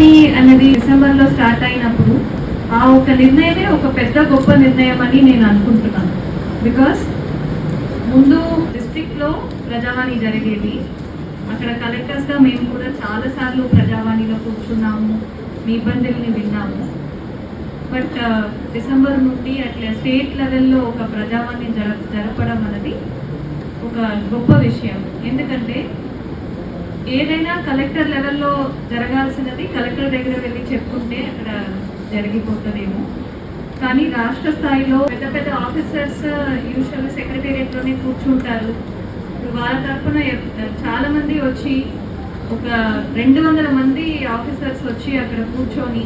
ప్రజావాణి అనేది డిసెంబర్లో స్టార్ట్ అయినప్పుడు ఆ ఒక నిర్ణయమే ఒక పెద్ద గొప్ప నిర్ణయం అని నేను అనుకుంటున్నాను. బికాస్ ముందు డిస్ట్రిక్ట్లో ప్రజావాణి జరిగేది. అక్కడ కలెక్టర్స్గా మేము కూడా చాలా సార్లు ప్రజావాణిలో కూర్చున్నాము. మీ ఇబ్బందుల్ని విన్నాము. బట్ uh, డిసెంబర్ నుండి అట్లా స్టేట్ లెవెల్లో ఒక ప్రజావాణి జర జరపడం అనేది ఒక గొప్ప విషయం. ఎందుకంటే ఏదైనా కలెక్టర్ లెవెల్లో జరగాల్సినది కలెక్టర్ దగ్గర వెళ్ళి చెప్పుకుంటే అక్కడ జరిగిపోతుందేమో. కానీ రాష్ట్ర స్థాయిలో పెద్ద పెద్ద ఆఫీసర్స్ యూజువల్ సెక్రటేరియట్లోనే కూర్చుంటారు. వాళ్ళ తరఫున చాలామంది వచ్చి ఒక రెండు వందల మంది ఆఫీసర్స్ వచ్చి అక్కడ కూర్చొని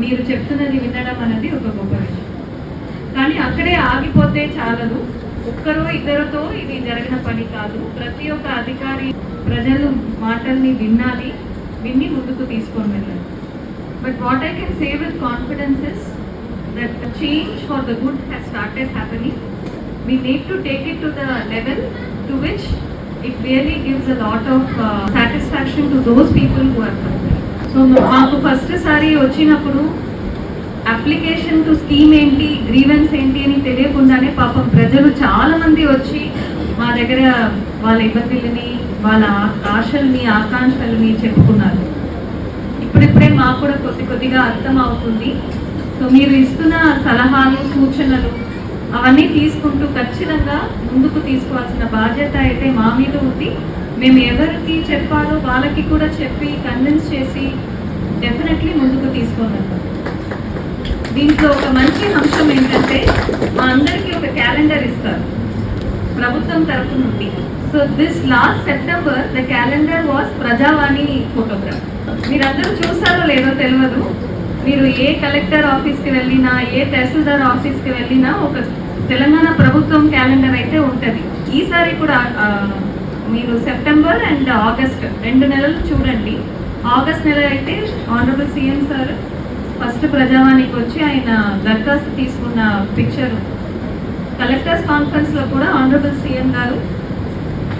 మీరు చెప్తున్నది వినడం అనేది ఒక గొప్ప విషయం. కానీ అక్కడే ఆగిపోతే చాలదు. ఒక్కరో ఇద్దరితో ఇది జరిగిన పని కాదు. ప్రతి ఒక్క అధికారి ప్రజలు మాటల్ని వినాలి విన్ని ముందుకు తీసుకొని వెళ్ళాలి. But what I can say with confidence is that change for the good has started happening we need to take it to the level to which it really gives a lot of satisfaction to those people who are so మాకు first సారి వచ్చినప్పుడు application to scheme ఏంటి grievance ఏంటి అని తెలియకుండానే పాపం ప్రజలు చాలా మంది వచ్చి మా దగ్గర వాళ్ళ ఇబ్బందులని వాళ్ళ ఆశల్ని ఆకాంక్షల్ని చెప్పుకున్నారు. ఇప్పుడిప్పుడే మాకు కూడా కొద్ది కొద్దిగా అర్థం అవుతుంది. సో మీరు ఇస్తున్న సలహాలు సూచనలు అవన్నీ తీసుకుంటూ ఖచ్చితంగా ముందుకు తీసుకోవాల్సిన బాధ్యత అయితే మా మీద ఉంది. మేము ఎవరికి చెప్పాలో వాళ్ళకి కూడా చెప్పి కన్విన్స్ చేసి డెఫినెట్లీ ముందుకు తీసుకొని దీంట్లో ఒక మంచి అంశం ఏంటంటే మా అందరికీ ఒక క్యాలెండర్ ఇస్తారు ప్రభుత్వం తరఫు నుండి. So this last September the calendar was Prajavani photograph మీరందరూ చూసారో లేదో తెలియదు మీరు ఏ కలెక్టర్ ఆఫీస్కి వెళ్ళినా ఏ తహసీల్దార్ ఆఫీస్కి వెళ్ళినా ఒక తెలంగాణ ప్రభుత్వం క్యాలెండర్ అయితే ఉంటుంది. ఈసారి కూడా మీరు సెప్టెంబర్ అండ్ ఆగస్ట్ రెండు నెలలు చూడండి. ఆగస్ట్ నెల అయితే ఆనరబుల్ సీఎం సార్ ఫస్ట్ ప్రజావాణికి వచ్చి ఆయన దరఖాస్తు తీసుకున్న పిక్చర్ కలెక్టర్స్ కాన్ఫరెన్స్లో కూడా ఆనరబుల్ సీఎం గారు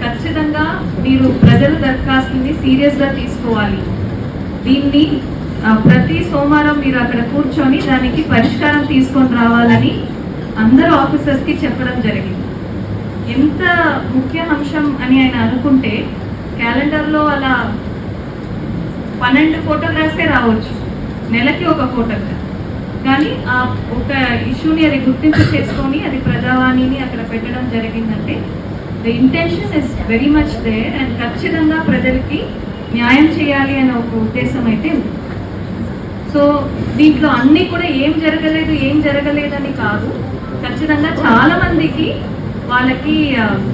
ఖచ్చితంగా మీరు ప్రజల దరఖాస్తుని సీరియస్గా తీసుకోవాలి. దీన్ని ప్రతి సోమవారం మీరు అక్కడ కూర్చొని దానికి పరిష్కారం తీసుకొని రావాలని అందరు ఆఫీసర్స్కి చెప్పడం జరిగింది. ఎంత ముఖ్య అంశం అని ఆయన అనుకుంటే క్యాలెండర్లో అలా పన్నెండు ఫోటోగ్రాఫ్సే రావచ్చు. నెలకి ఒక ఫోటోగ్రాఫ్ కానీ ఆ ఒక ఇష్యూని అది గుర్తింపు చేసుకొని అది ప్రజావాణిని అక్కడ పెట్టడం జరిగిందంటే the intention is very much there and ఖచ్చితంగా ప్రజలకి న్యాయం చేయాలి అనే ఒక ఉద్దేశం అయితే ఉంది. సో దీంట్లో అన్నీ కూడా ఏం జరగలేదు ఏం జరగలేదని కాదు. ఖచ్చితంగా చాలా మందికి వాళ్ళకి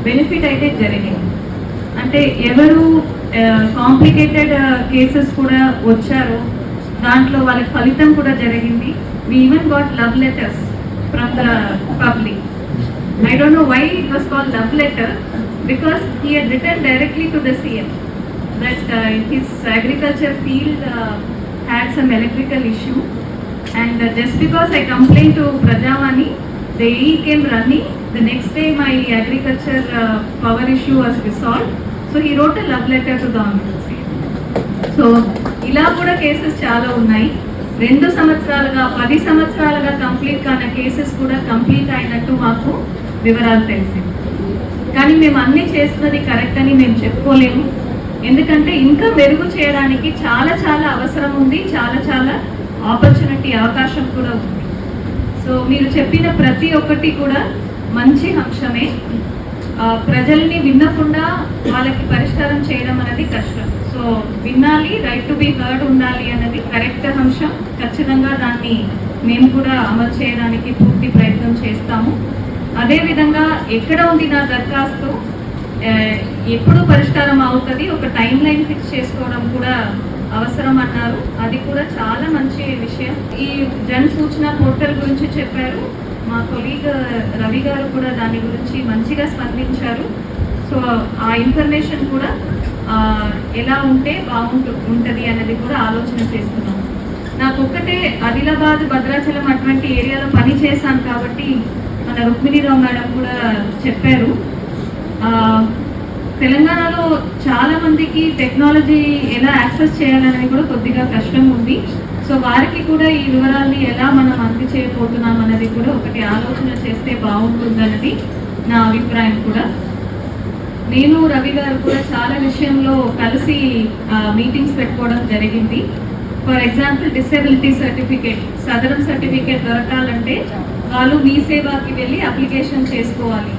బెనిఫిట్ అయితే జరిగింది. అంటే ఎవరు కాంప్లికేటెడ్ కేసెస్ కూడా వచ్చారో దాంట్లో వాళ్ళకి ఫలితం కూడా జరిగింది we even got love letters from the public I don't know why it was call love letter because he had return directly to the CM that uh, his agriculture field uh, had some electrical issue and uh, just because I complained to Prajavani, the AE came running. The next day my agriculture uh, power issue was resolved. So he wrote a love letter to the honorable CM. ఇలా కూడా cases చాలా ఉన్నాయి. రెండు సంవత్సరాలుగా పది సంవత్సరాలుగా complete కాని cases కూడా కంప్లీట్ అయినట్టు మాకు వివరాలు తెలిసింది. కానీ మేము అన్ని చేస్తున్నది కరెక్ట్ అని మేము చెప్పుకోలేము. ఎందుకంటే ఇంకా మెరుగు చేయడానికి చాలా చాలా అవసరం ఉంది. చాలా చాలా ఆపర్చునిటీ అవకాశం కూడా ఉంది. సో మీరు చెప్పిన ప్రతి ఒక్కటి కూడా మంచి అంశమే. ప్రజల్ని విన్నకుండా వాళ్ళకి పరిష్కారం చేయడం అనేది కష్టం. సో వినాలి రైట్ టు బి హర్డ్ ఉండాలి అన్నది కరెక్ట్ అంశం. ఖచ్చితంగా దాన్ని మేము కూడా అమలు చేయడానికి పూర్తి ప్రయత్నం చేస్తాము. అదేవిధంగా ఎక్కడ ఉంది నా దరఖాస్తు? ఎప్పుడు పరిష్కారం అవుతుంది? ఒక టైం లైన్ ఫిక్స్ చేసుకోవడం కూడా అవసరం అన్నారు. అది కూడా చాలా మంచి విషయం. ఈ జన్ సూచన పోర్టల్ గురించి చెప్పారు. మా కొలీగ్ రవి గారు కూడా దాని గురించి మంచిగా స్పందించారు. సో ఆ ఇన్ఫర్మేషన్ కూడా ఎలా ఉంటే బాగుంటు ఉంటుంది అనేది కూడా ఆలోచన చేస్తున్నాం నాకు ఒక్కటే ఆదిలాబాద్ భద్రాచలం అటువంటి ఏరియాలో పని చేశాను కాబట్టి మన రుక్మిణీరావు మేడం కూడా చెప్పారు. తెలంగాణలో చాలా మందికి టెక్నాలజీ ఎలా యాక్సెస్ చేయాలనేది కూడా కొద్దిగా కష్టం ఉంది. సో వారికి కూడా ఈ వివరాల్ని ఎలా మనం అందించేయబోతున్నాం అనేది కూడా ఒకటి ఆలోచన చేస్తే బాగుంటుందన్నది నా అభిప్రాయం కూడా. నేను రవి గారు కూడా చాలా విషయంలో కలిసి మీటింగ్స్ పెట్టుకోవడం జరిగింది. For example disability certificate Sadarem certificate దొరకాలంటే వాళ్ళు మీ సేవాకి వెళ్ళి అప్లికేషన్ చేసుకోవాలి.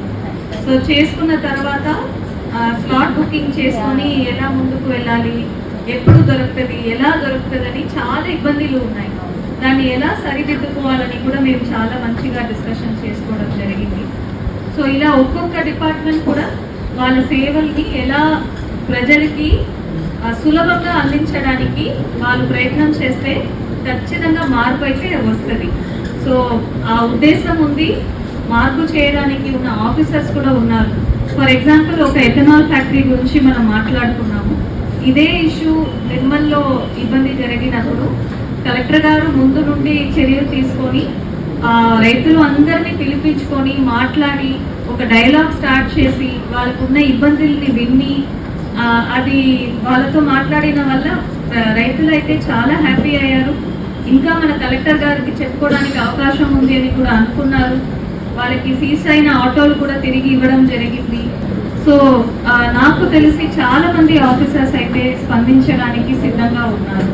సో చేసుకున్న తర్వాత స్లాట్ బుకింగ్ చేసుకొని ఎలా ముందుకు వెళ్ళాలి ఎప్పుడు దొరుకుతుంది ఎలా దొరుకుతుందని చాలా ఇబ్బందులు ఉన్నాయి. దాన్ని ఎలా సరిదిద్దుకోవాలని కూడా మేము చాలా మంచిగా డిస్కషన్ చేసుకోవడం జరిగింది. సో ఇలా ఒక్కొక్క డిపార్ట్మెంట్ కూడా వాళ్ళ సేవల్ని ఎలా ప్రజలకి సులభంగా అందించడానికి వాళ్ళు ప్రయత్నం చేస్తే ఖచ్చితంగా మార్పు అయితే వస్తుంది. సో ఆ ఉద్దేశం ఉంది. మార్పు చేయడానికి ఉన్న ఆఫీసర్స్ కూడా ఉన్నారు. ఫర్ ఎగ్జాంపుల్ ఒక ఎథనాల్ ఫ్యాక్టరీ గురించి మనం మాట్లాడుకున్నాము. ఇదే ఇష్యూ నిర్మల్లో ఇబ్బంది జరిగినప్పుడు కలెక్టర్ గారు ముందు నుండి చర్యలు తీసుకొని రైతులు అందరినీ పిలిపించుకొని మాట్లాడి ఒక డైలాగ్ స్టార్ట్ చేసి వాళ్ళకున్న ఇబ్బందుల్ని విన్ని అది వాళ్ళతో మాట్లాడిన వల్ల రైతులు అయితే చాలా హ్యాపీ అయ్యారు. ఇంకా మన కలెక్టర్ గారికి చెప్పుకోవడానికి అవకాశం ఉంది అని కూడా అనుకున్నారు. వాళ్ళకి సీజ్ అయిన ఆటోలు కూడా తిరిగి ఇవ్వడం జరిగింది. సో నాకు తెలిసి చాలా మంది ఆఫీసర్స్ అయితే స్పందించడానికి సిద్ధంగా ఉన్నారు.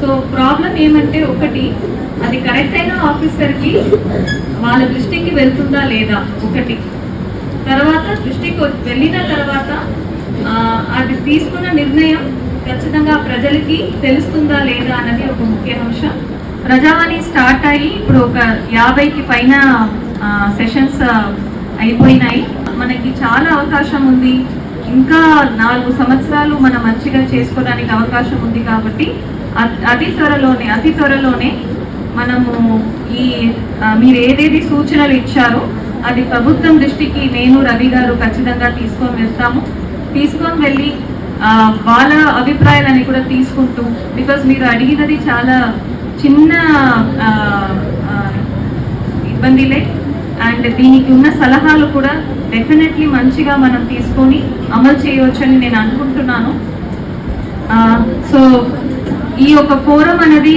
సో ప్రాబ్లం ఏమంటే ఒకటి అది కరెక్ట్ అయిన ఆఫీసర్కి వాళ్ళ దృష్టికి వెళ్తుందా లేదా? ఒకటి తర్వాత దృష్టికి వెళ్ళిన తర్వాత అది తీసుకున్న నిర్ణయం ఖచ్చితంగా ప్రజలకి తెలుస్తుందా లేదా అన్నది ఒక ముఖ్య అంశం. ప్రజావాణి స్టార్ట్ అయ్యి ఇప్పుడు ఒక యాభైకి పైన సెషన్స్ అయిపోయినాయి. మనకి చాలా అవకాశం ఉంది. ఇంకా నాలుగు సంవత్సరాలు మనం మంచిగా చేసుకోవడానికి అవకాశం ఉంది కాబట్టి అతి త్వరలోనే అతి త్వరలోనే మనము ఈ మీరు ఏదేది సూచనలు ఇచ్చారో అది ప్రభుత్వం దృష్టికి నేను రవి గారు ఖచ్చితంగా తీసుకొని వెళ్తాము. తీసుకొని వెళ్ళి వాళ్ళ అభిప్రాయాలని కూడా తీసుకుంటూ బికాజ్ మీరు అడిగినది చాలా చిన్న ఇబ్బందిలే. అండ్ దీనికి ఉన్న సలహాలు కూడా డెఫినెట్లీ మంచిగా మనం తీసుకొని అమలు చేయవచ్చని నేను అనుకుంటున్నాను. సో ఈ యొక్క ఫోరం అనేది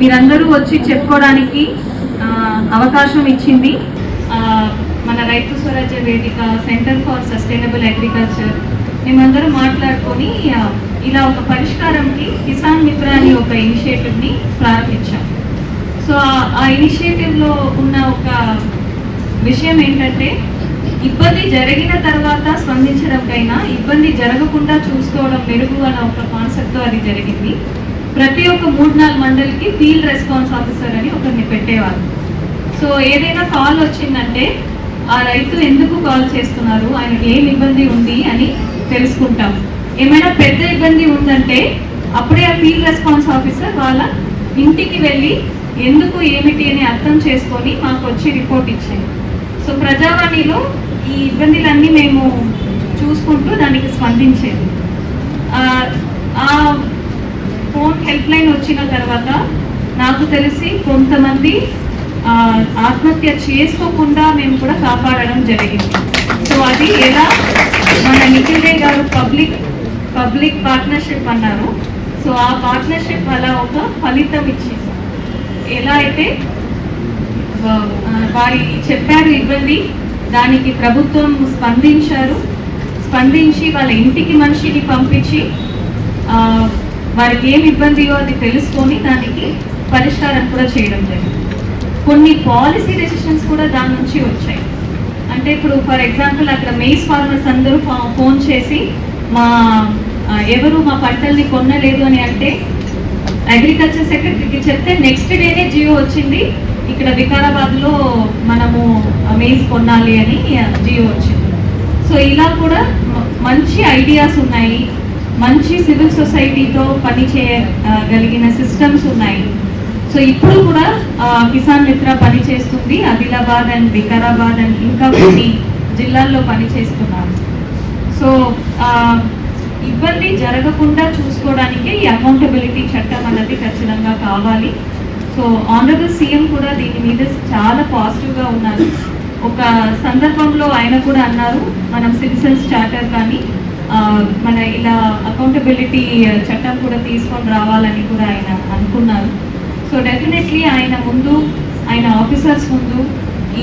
మీరందరూ వచ్చి చెప్పుకోవడానికి అవకాశం ఇచ్చింది. మన రైతు స్వరాజ్య వేదిక సెంటర్ ఫర్ సస్టైనబుల్ అగ్రికల్చర్ మేమందరం మాట్లాడుకొని ఇలా ఒక పరిష్కారంకి కిసాన్ మిత్ర అని ఒక ఇనిషియేటివ్ని ప్రారంభించాం. సో ఆ- ఆ ఇనిషియేటివ్లో ఉన్న ఒక విషయం ఏంటంటే ఇబ్బంది జరిగిన తర్వాత స్పందించడంకైనా ఇబ్బంది జరగకుండా చూసుకోవడం మెరుగు అన్న ఒక కాన్సెప్ట్తో అది జరిగింది. ప్రతి ఒక్క మూడు నాలుగు మండలికి ఫీల్డ్ రెస్పాన్స్ ఆఫీసర్ అని ఒకరిని పెట్టేవారు సో ఏదైనా కాల్ వచ్చిందంటే ఆ రైతు ఎందుకు కాల్ చేస్తున్నారు? ఆయనకి ఏం ఇబ్బంది ఉంది అని తెలుసుకుంటాం. ఏమైనా పెద్ద ఇబ్బంది ఉందంటే అప్పుడే ఆ ఫీల్డ్ రెస్పాన్స్ ఆఫీసర్ వాళ్ళ ఇంటికి వెళ్ళి ఎందుకు ఏమిటి అని అర్థం చేసుకొని మాకు వచ్చి రిపోర్ట్ ఇచ్చింది సో ప్రజావాణిలో ఈ ఇబ్బందులన్నీ మేము చూసుకుంటూ దానికి స్పందించేది ఆ- ఫోన్ హెల్ప్ లైన్ వచ్చిన తర్వాత నాకు తెలిసి కొంతమంది ఆత్మహత్య చేసుకోకుండా మేము కూడా కాపాడడం జరిగింది. సో అది ఎలా? మన నిఖిల్రే గారు పబ్లిక్ పబ్లిక్ పార్ట్నర్షిప్ అన్నారు. సో ఆ పార్ట్నర్షిప్ అలా ఒక ఫలితం ఇచ్చింది. ఎలా అయితే? వారి చెప్పారు ఇబ్బంది దానికి ప్రభుత్వం స్పందించారు. స్పందించి వాళ్ళ ఇంటికి మనిషిని పంపించి వారికి ఏమి ఇబ్బందియో అది తెలుసుకొని దానికి పరిష్కారం కూడా చేయడం జరిగింది. కొన్ని పాలసీ డెసిషన్స్ కూడా దాని నుంచి వచ్చాయి. అంటే ఇప్పుడు ఫర్ ఎగ్జాంపుల్ అక్కడ మెయిస్ ఫార్మర్స్ అందరూ ఫోన్ చేసి మా ఎవరు మా పంటల్ని కొనలేదు అని అంటే అగ్రికల్చర్ సెక్రటరీకి చెప్తే నెక్స్ట్ డేనే జియో వచ్చింది. ఇక్కడ వికారాబాద్లో మనము మేజ్ కొనాలి అని జియో వచ్చింది. సో ఇలా కూడా మంచి ఐడియాస్ ఉన్నాయి. మంచి సివిల్ సొసైటీతో పని చేయగలిగిన సిస్టమ్స్ ఉన్నాయి. సో ఇప్పుడు కూడా కిసాన్ మిత్ర పని చేస్తుంది ఆదిలాబాద్ అండ్ వికారాబాద్ అండ్ ఇంకా కొన్ని జిల్లాల్లో పని చేస్తున్నారు సో ఇబ్బంది జరగకుండా చూసుకోవడానికి ఈ అకౌంటబిలిటీ చట్టం అన్నది ఖచ్చితంగా కావాలి. సో ఆనరబుల్ సీఎం కూడా దీని మీద చాలా పాజిటివ్గా ఉన్నారు. ఒక సందర్భంలో ఆయన కూడా అన్నారు మనం సిటిజన్స్ చార్టర్ కానీ మన ఇలా అకౌంటబిలిటీ చట్టం కూడా తీసుకొని రావాలని కూడా ఆయన అనుకున్నారు. సో డెఫినెట్లీ ఆయన ముందు ఆయన ఆఫీసర్స్ ముందు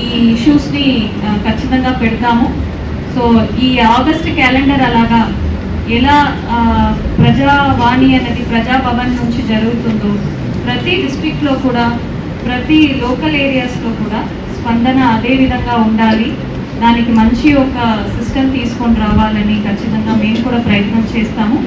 ఈ ఇష్యూస్ని ఖచ్చితంగా పెడతాము. సో ఈ ఆగస్ట్ క్యాలెండర్ అలాగా ఎలా ప్రజావాణి అనేది ప్రజాభవన్ నుంచి జరుగుతుందో ప్రతి డిస్ట్రిక్ట్లో కూడా ప్రతి లోకల్ ఏరియాస్లో కూడా స్పందన అదే విధంగా ఉండాలి. దానికి మంచి ఒక సిస్టమ్ తీసుకొని రావాలని ఖచ్చితంగా మేము కూడా ప్రయత్నం చేస్తాము.